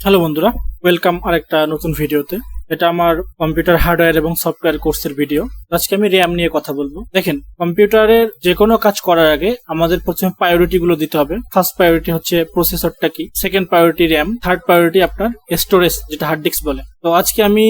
Hello বন্ধুরা welcome আরেকটা নতুন ভিডিওতে। এটা আমার কম্পিউটার হার্ডওয়্যার এবং সফটওয়্যার কোর্সের ভিডিও আজকে আমি র্যাম নিয়ে কথা বলব। দেখেন কম্পিউটারের যে কোনো কাজ করার আগে আমাদের প্রথমে প্রায়োরিটি গুলো দিতে হবে। ফার্স্ট প্রায়োরিটি হচ্ছে প্রসেসরটা কি? Second priority RAM third priority আপনার স্টোরেজ যেটা হার্ড ডিস্ক বলে। তো আজকে আমি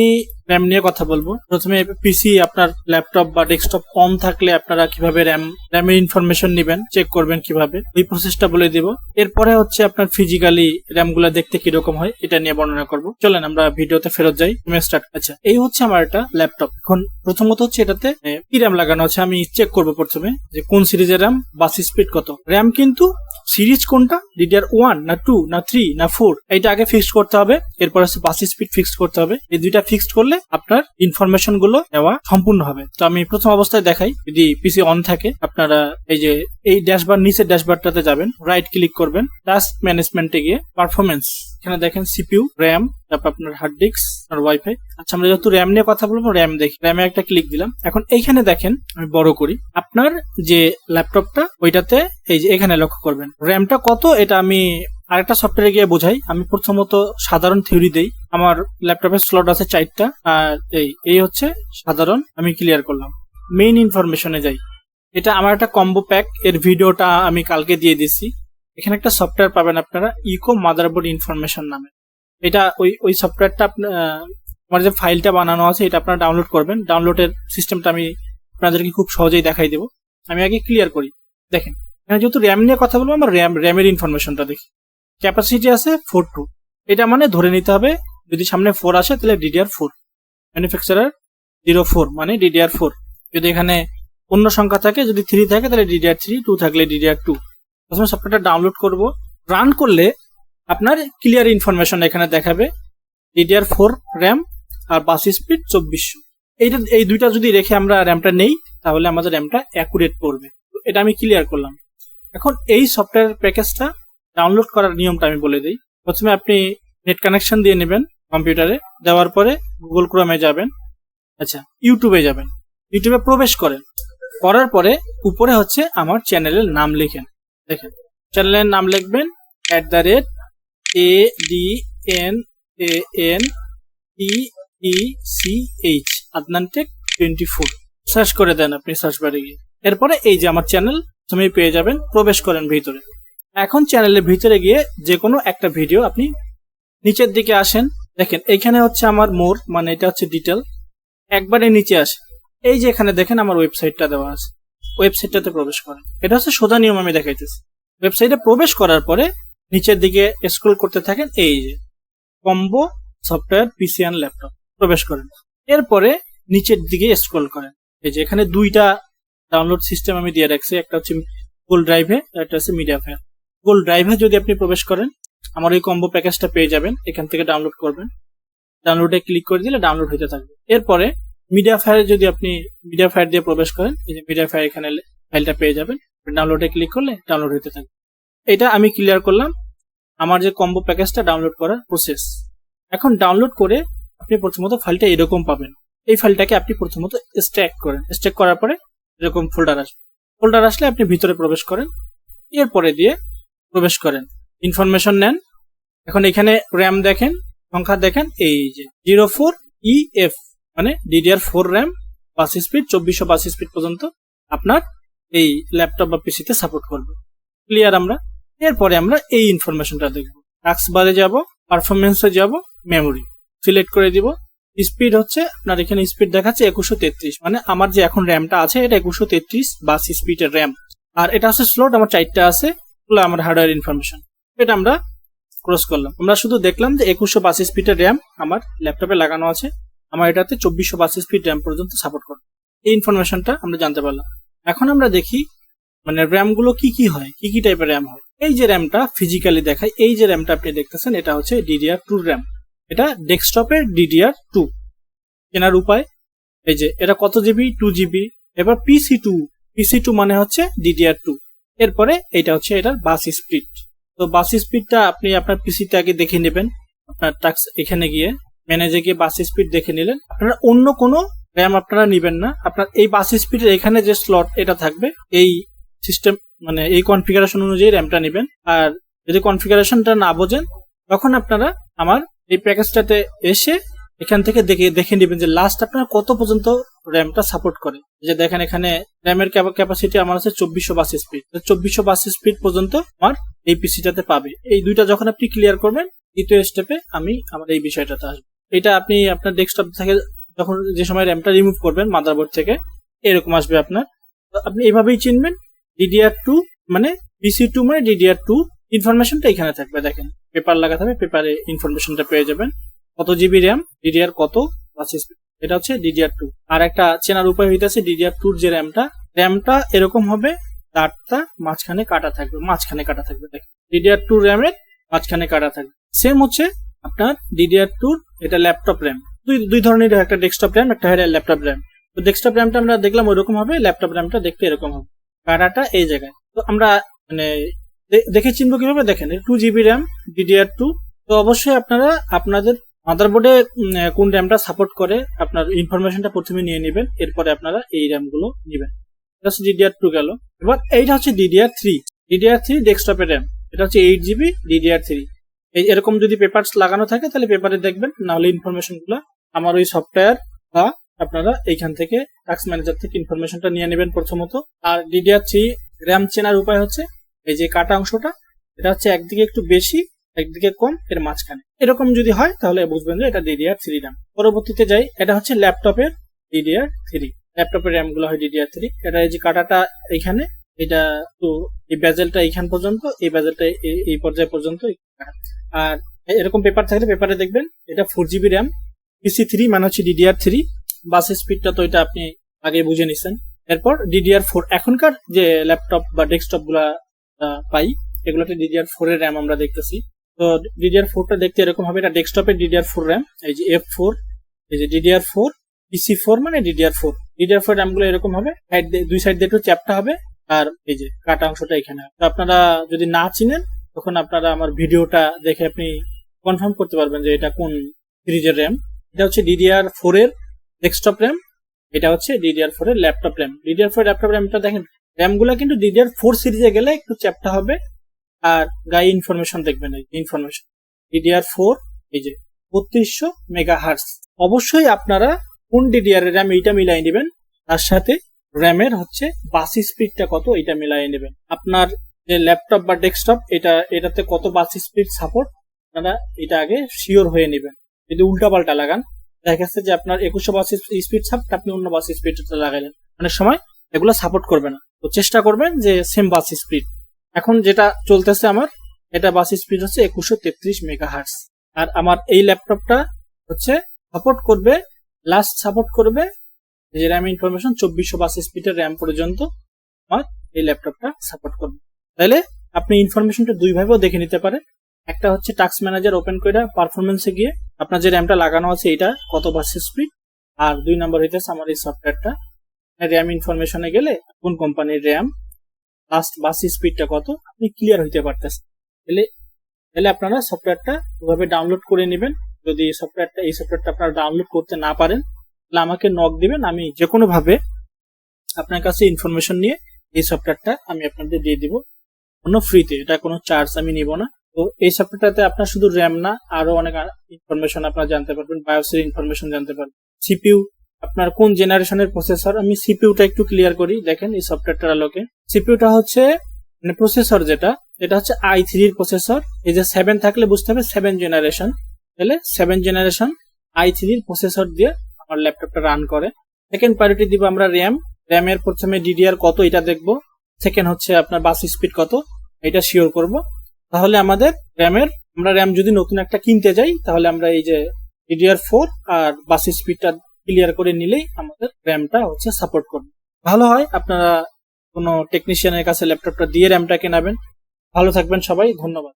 র্যাম নিয়ে কথা বলব। প্রথমে পিসি আপনার ল্যাপটপ বা ডেস্কটপ কম থাকলে আপনারা কীভাবে র্যাম র্যামের ইনফরমেশন নেবেন চেক করবেন কীভাবে ওই প্রসেসটা বলে দিব। এরপরে হচ্ছে আপনার ফিজিক্যালি র্যামগুলা দেখতে কীরকম হয়, এটা নিয়ে বর্ণনা করব। চলেন আমরা ভিডিওতে ফেরত যাই স্টার্ট আচ্ছা এই হচ্ছে আমার একটা ল্যাপটপ এখন প্রথমত হচ্ছে এটাতে কি র্যাম লাগানো আছে আমি চেক করব প্রথমে, যে কোন সিরিজের র্যাম বাস স্পিড কত। র্যাম কিন্তু সিরিজ কোনটা? ডিডিআর ওয়ান, না টু, না থ্রি, না ফোর এটা আগে ফিক্সড করতে হবে। এরপর হচ্ছে বাস স্পিড ফিক্সড করতে হবে। এই দুইটা ফিক্সড করলে আপনার ইনফরমেশনগুলো নেওয়া সম্পূর্ণ হবে। তো আমি প্রথম অবস্থায় দেখাই, যদি পিসি অন থাকে, আপনারা এই যে, এই ড্যাশবার নিচের ড্যাশবারটাতে যাবেন রাইট ক্লিক করবেন টাস্ক ম্যানেজমেন্টে গিয়ে পারফরমেন্স এখানে দেখেন সিপিউ র্যাম তারপর আপনার হার্ড ডিস্ক আর ওয়াইফাই আচ্ছা আমরা যেহেতু র্যাম নিয়ে কথা বলব র্যাম দেখি। র্যামে একটা ক্লিক দিলাম। এখন এইখানে দেখেন, আমি বড় করি। আপনার যে ল্যাপটপটা ওইটাতে এই যে এখানে লক্ষ্য করবেন। র্যামটা কত, এটা আমি আরেকটা সফটওয়্যারে গিয়ে বোঝাই। আমি প্রথমত সাধারণ থিওরি দেই। আমার ল্যাপটপের স্লট আছে চারটা, আর এই এই হচ্ছে সাধারণ। আমি ক্লিয়ার করলাম। মেইন ইনফরমেশনে যাই। এটা আমার একটা কম্বো প্যাক এর ভিডিওটা আমি কালকে দিয়ে দিছি। এখানে একটা সফটওয়্যার পাবেন আপনারা ইকো মাদারবোর্ড ইনফরমেশন নামে। এটা ওই ওই সফটওয়্যারটা আপনার আমার যে ফাইলটা বানানো আছে, এটা আপনারা ডাউনলোড করবেন। ডাউনলোডের সিস্টেমটা আমি আপনাদেরকে খুব সহজেই দেখাই দেবো। আমি আগে ক্লিয়ার করি। দেখেন, এখানে যেহেতু র্যাম নিয়ে কথা বলব, আমার র্যাম র্যামের ইনফরমেশনটা দেখি। ক্যাপাসিটি আছে ফোর টু এটা মানে ধরে নিতে হবে, যদি সামনে ফোর আসে, তাহলে DDR four manufacturer zero four মানে ডিডিআর ফোর যদি এখানে অন্য সংখ্যা থাকে, যদি থ্রি থাকে, তাহলে ডিডিআর থ্রি টু থাকলে ডিডিআর টু প্রথমে সফটওয়্যারটা ডাউনলোড করব। রান করলে আপনার ক্লিয়ার ইনফরমেশন এখানে দেখাবে। ডিডিআর ফোর র্যাম আর বাস স্পিড চব্বিশশো। এইটা, এই দুইটা যদি রেখে আমরা র্যামটা নেই, তাহলে আমাদের র্যামটা অ্যাকুরেট পড়বে। তো এটা আমি ক্লিয়ার করলাম। এখন এই সফটওয়্যার প্যাকেজটা ডাউনলোড করার নিয়মটা আমি বলে দিই। প্রথমে আপনি নেট কানেকশন দিয়ে নেবেন কম্পিউটারে দেওয়ার পরে গুগল ক্রোমে যাবেন। আচ্ছা ইউটিউবে যাবেন। ইউটিউবে প্রবেশ করেন। করার পরে উপরে হচ্ছে আমার চ্যানেলের নাম লিখেন। দেখেন। চ্যানেলের নাম লিখবেন। At the rate A D N A N E E C H Adnan tech twenty four search করে দেন আপনি সার্চ বারে গিয়ে। এরপরে এই যে আমার চ্যানেল তুমি পেয়ে যাবেন, প্রবেশ করেন ভিতরে। এখন চ্যানেলের ভিতরে গিয়ে যে কোনো একটা ভিডিও আপনি নিচের দিকে আসেন। দেখেন এইখানে হচ্ছে আমার মোর মানে এটা হচ্ছে ডিটেল একবারে নিচে আসে এই যে এখানে দেখেন আমার ওয়েবসাইটটা দেওয়া আছে। ওয়েবসাইটটাতে প্রবেশ করেন এটা হচ্ছে সোজা নিয়ম আমি দেখাইতেছি। ওয়েবসাইটে প্রবেশ করার পরে নিচের দিকে স্ক্রল করতে থাকেন, এই যে combo software PC and laptop প্রবেশ করেন। এরপরে নিচের দিকে স্ক্রল করেন। এই যে, এখানে দুইটা ডাউনলোড সিস্টেম আমি দিয়ে রাখছি, একটা হচ্ছে গোল ড্রাইভে একটা হচ্ছে মিডিয়া ফায়ার গোল ড্রাইভে যদি আপনি প্রবেশ করেন, আমার ওই কম্বো প্যাকেজটা পেয়ে যাবেন, এখান থেকে ডাউনলোড করবেন। ডাউনলোডে ক্লিক করে দিলে ডাউনলোড হতে থাকবে। এরপরে মিডিয়া ফায়ারে যদি আপনি মিডিয়া ফায়ার দিয়ে প্রবেশ করেন, এই যে মিডিয়া ফায়ার এখানে ফাইলটা পেয়ে যাবেন। ডাউনলোডে ক্লিক করলে ডাউনলোড হতে থাকবে। এটা আমি ক্লিয়ার করলাম। আমার যে কম্বো প্যাকেজটা ডাউনলোড করার প্রসেস এখন ডাউনলোড করে আপনি প্রথমত ফাইলটা এরকম পাবেন। এই ফাইলটাকে আপনি প্রথমত স্ট্যাক করেন। স্ট্যাক করার পরে এরকম ফোল্ডার আসবে। ফোল্ডার আসলে আপনি ভিতরে প্রবেশ করেন। এরপরে দিয়ে প্রবেশ করেন। ইনফরমেশন নেন। এখন এখানে র্যাম দেখেন, সংখ্যা দেখেন, এই যে জিরো ফোর ই এফ মানে DDR four RAM bus speed চব্বিশশো বাস স্পিড পর্যন্ত আপনার এই ল্যাপটপ বা পিসিতে সাপোর্ট করবে। ক্লিয়ার আমরা? এরপরে আমরা এই ইনফরমেশনটা দেখব। টাক্স বারে যাব পারফরমেন্সে যাব মেমোরি সিলেক্ট করে দিব। স্পিড হচ্ছে, আপনার এখানে স্পিড দেখাচ্ছে একুশশো তেত্রিশ। মানে আমার যে এখন র্যামটা আছে, এটা একুশশো তেত্রিশ বাস স্পিডের র্যাম আর এটা হচ্ছে স্লোট আমার চারটা আছে এগুলো আমার হার্ডওয়্যার ইনফরমেশন এটা আমরা ক্রস করলাম। আমরা শুধু দেখলাম যে একুশশো বাস স্পিডের র্যাম আমার ল্যাপটপে লাগানো আছে। আমার এটাতে চব্বিশশো বাস স্পিড র্যাম পর্যন্ত সাপোর্ট করে এই ইনফরমেশনটা আমরা জানতে পারলাম। এখন আমরা দেখি মানে র্যামগুলো কি কি হয়, কি কি টাইপের র্যাম হয়। এই যে র্যামটা ফিজিক্যালি দেখায় এই যে র্যামটা আপনি দেখতেছেন, এটা হচ্ছে ডিডিআর টু র্যাম এটা ডেস্কটপের ডিডিআর টু কেনার উপায়, এই যে এটা কত জিবি টু জিবি এবার পিসি টু পিসি টু মানে হচ্ছে ডিডিআর টু এরপরে এটা হচ্ছে এটার বাস স্পিড তো বাস স্পিডটা আপনি আপনার পিসিতে আগে দেখে নেবেন, আপনার টাক্স এখানে গিয়ে। ম্যানেজে গিয়ে বাস স্পিড দেখে নিলেন। আপনারা অন্য কোনো র্যাম আপনারা নিবেন না। আপনার এই বাস স্পিডের এখানে যে স্লট এটা থাকবে, এই সিস্টেম মানে এই কনফিগারেশন অনুযায়ী র্যামটা নেবেন। আর যদি কনফিগারেশনটা না বোঝেন, তখন আপনারা আমার এই প্যাকেজটাতে এসে এখান থেকে দেখে দেখে নেবেন যে লাস্ট আপনার কত পর্যন্ত র্যামটা সাপোর্ট করে। যে দেখেন এখানে র্যামের ক্যাপাসিটি আমার আছে চব্বিশশো বাস স্পিড চব্বিশশো বাস স্পিড পর্যন্ত আমার এই পিসিটাতে পাবে। এই দুইটা যখন আপনি ক্লিয়ার করবেন, দ্বিতীয় স্টেপে আমি আমার এই বিষয়টাতে আসব। এটা আপনি আপনার ডেস্কটপ থেকে যখন যে সময় র্যামটা রিমুভ করবেন মাদারবোর্ড থেকে, এরকম আসবে আপনার। আপনি এইভাবেই চিনবেন ডিডিআর টু মানে পিসি টু মানে ডিডিআর টু ইনফরমেশনটা এখানে থাকবে, দেখেন। পেপার লাগাতে হবে পেপারে ইনফরমেশনটা পেয়ে যাবেন। কত জিবি র্যাম ডিডিআর কত বাস এটা হচ্ছে ডিডিআর টু আর একটা চেনার উপায় হইতেছে ডিডিআর টুর যে র্যামটা র্যামটা এরকম হবে, তারটা মাঝখানে কাটা থাকবে, মাঝখানে কাটা থাকবে, দেখেন। ডিডিআর টু র্যামের মাঝখানে কাটা থাকবে। সেম হচ্ছে আপনার ডিডিআর টুর এটা ল্যাপটপ র্যাম দুই দুই ধরনের একটা ডেস্কটপ র্যাম একটা হয় ল্যাপটপ র্যাম তো ডেস্কটপ র্যামটা আমরা দেখলাম ওইরকম হবে ল্যাপটপ র্যামটা দেখতে এরকম হবে। কাটাটা এই জায়গায়। তো আমরা মানে দেখে চিনবো কীভাবে? দেখেন two GB RAM DDR two তো অবশ্যই আপনারা আপনাদের মাদারবোর্ডে কোন র্যামটা সাপোর্ট করে, আপনার ইনফরমেশনটা প্রথমে নিয়ে নেবেন, এরপরে আপনারা এই র্যামগুলো নেবেন। ডিডিআর টু গেল। এবার এইটা হচ্ছে ডিডিআর থ্রি ডিডিআর থ্রি ডেস্কটপের র্যাম এটা হচ্ছে এইট জিবি ডিডিআর থ্রি এই এরকম যদি পেপারস লাগানো থাকে, তাহলে পেপারে দেখবেন, নাহলে ইনফরমেশনগুলো আমার ওই সফটওয়্যার বা আপনারা এইখান থেকে টাস্ক ম্যানেজার থেকে ইনফরমেশনটা নিয়ে নেবেন প্রথমত। আর ডিডিআর থ্রি র্যাম চেনার উপায় হচ্ছে, এই যে কাটা অংশটা, এটা হচ্ছে একদিকে একটু বেশি, একদিকে কম, এর মাঝখানে। এরকম যদি হয়, তাহলে বুঝবেন যে এটা ডিডিআর থ্রি র্যাম পরবর্তীতে যাই, এটা হচ্ছে ল্যাপটপের ডিডিআর থ্রি ল্যাপটপের র্যামগুলো হয় ডিডিআর থ্রি এটা এই যে কাটাটা এইখানে এটা তো এই ব্যাজেলটা এইখান পর্যন্ত, এই ব্যাজেলটা এই- পর্যায় পর্যন্ত। আর এরকম পেপার থাকলে পেপারে দেখবেন, এটা four GB RAM PC three মানে হচ্ছে ডিডিআর থ্রি বাস স্পিডটা তো এটা আপনি আগে বুঝে নিছেন। এরপর ডিডিআর ফোর এখনকার যে ল্যাপটপ বা ডেস্কটপগুলা পাই, এগুলোতে ডিডিআর ফোর এর র্যাম আমরা দেখতেছি। তো ডিডিআর ফোরটা দেখতে এরকম হবে, এটা ডেস্কটপের ডিডিআর ফোর র্যাম এই যে এফ ফোর এই যে ডিডিআর ফোর পিসি ফোর মানে ডিডিআর ফোর ডিডিআর ফোর র্যামগুলো এরকম হবে দুই সাইড দিয়ে একটু চ্যাপটা হবে আর এই যে কাটা অংশটা এখানে তো আপনারা যদি না চিনেন, তখন আপনারা আমার ভিডিওটা দেখে আপনি কনফার্ম করতে পারবেন যে এটা কোন সিরিজের র্যাম এটা হচ্ছে ডিডিআর ফোর এর ডেস্কটপ র্যাম এটা হচ্ছে ডিডিআর ফোর এর laptop RAM DDR four laptop র্যামটা দেখেন র্যামগুলা কিন্তু ডিডিআর ফোর সিরিজে গেলে একটু চ্যাপটা হবে আর গায়ে ইনফরমেশন দেখবেন এই ইনফরমেশন ডিডিআর ফোর এই যে বত্রিশশো মেগা হার্স অবশ্যই আপনারা কোন ডিডিআর র্যাম এইটা মিলাই নেবেন, তার সাথে র্যামের হচ্ছে বাস স্পিডটা কত, এটা মিলাই নেবেন। আপনার যে ল্যাপটপ বা ডেস্কটপ এটা, এটাতে কত বাস স্পিড সাপোর্ট আপনারা এটা আগে শিওর হয়ে নেবেন। যদি উল্টাপাল্টা লাগান, দেখা গেছে যে আপনার একুশশো বাস স্পিড সাপোর্ট আপনি অন্য বাস স্পিড লাগাইলেন অনেক সময় এগুলো সাপোর্ট করবে না। তো চেষ্টা করবেন যে সেম বাস স্পিড এখন যেটা চলতেছে আমার, এটা বাস স্পিড হচ্ছে একুশশো তেত্রিশ মেগা হার্স আর আমার এই ল্যাপটপটা হচ্ছে সাপোর্ট করবে লাস্ট সাপোর্ট করবে যে র্যাম ইনফরমেশন চব্বিশশো বাস স্পিডের র্যাম পর্যন্ত আমার এই ল্যাপটপটা সাপোর্ট করবে। তাহলে আপনি ইনফরমেশনটা দুই ভাবেও দেখে নিতে পারেন। একটা হচ্ছে টাস্ক ম্যানেজার ওপেন করে পারফরমেন্সে গিয়ে আপনার যে র্যামটা লাগানো আছে এটা কত বাস স্পিড আর দুই নম্বর হইতেছে আমার এই সফটওয়্যারটা র্যাম ইনফরমেশনে গেলে কোন কোম্পানির র্যাম লাস্ট বাস স্পিডটা কত, আপনি ক্লিয়ার হইতে পারতেছেন। তাহলে তাহলে আপনারা সফটওয়্যারটা ওভাবে ডাউনলোড করে নেবেন। যদি সফটওয়্যারটা এই সফটওয়্যারটা আপনারা ডাউনলোড করতে না পারেন আমাকে নক দিবেন, আমি যে ভাবে আপনার কাছে ইনফরমেশন নিয়ে এই সফটওয়্যারটা আমি আপনাদের দিয়ে দিব। কোনো ফ্রিতে এটা কোনো চার্জ আমি নিব না। তো এই সফটওয়্যারটাতে আপনার শুধু র্যাম না, আরও অনেক ইনফরমেশন আপনারা জানতে পারবেন বায়োসের ইনফরমেশন জানতে পারবেন। সিপিইউ আপনার কোন জেনারেশনের প্রসেসর আমি সিপিইউটা একটু ক্লিয়ার করি, দেখেন এই সফটওয়্যারটার আলোকে। সিপিইউটা হচ্ছে মানে প্রসেসর যেটা, এটা হচ্ছে আই থ্রির প্রসেসর এই যে সেভেন থাকলে বুঝতে হবে সেভেন জেনারেশন তাহলে সেভেন জেনারেশন আই থ্রির প্রসেসর দিয়ে আমার ল্যাপটপটা রান করে। সেকেন্ড প্রায়োরিটি দিব আমরা র্যাম র্যামের প্রথমে ডিডিআর কত এটা দেখব। সেকেন্ড হচ্ছে আপনার বাস স্পিড কত, এটা শিওর করব। তাহলে আমাদের র্যামের আমরা র্যাম যদি নতুন একটা কিনতে যাই, তাহলে আমরা এই যে ডিডিআর ফোর আর বাস স্পিডটা ক্লিয়ার করে নিলেই আমাদের র্যামটা হচ্ছে সাপোর্ট করবে। ভালো হয়, আপনারা কোনো টেকনিশিয়ানের কাছে ল্যাপটপটা দিয়ে র্যামটা কেনাবেন। ভালো থাকবেন সবাই, ধন্যবাদ।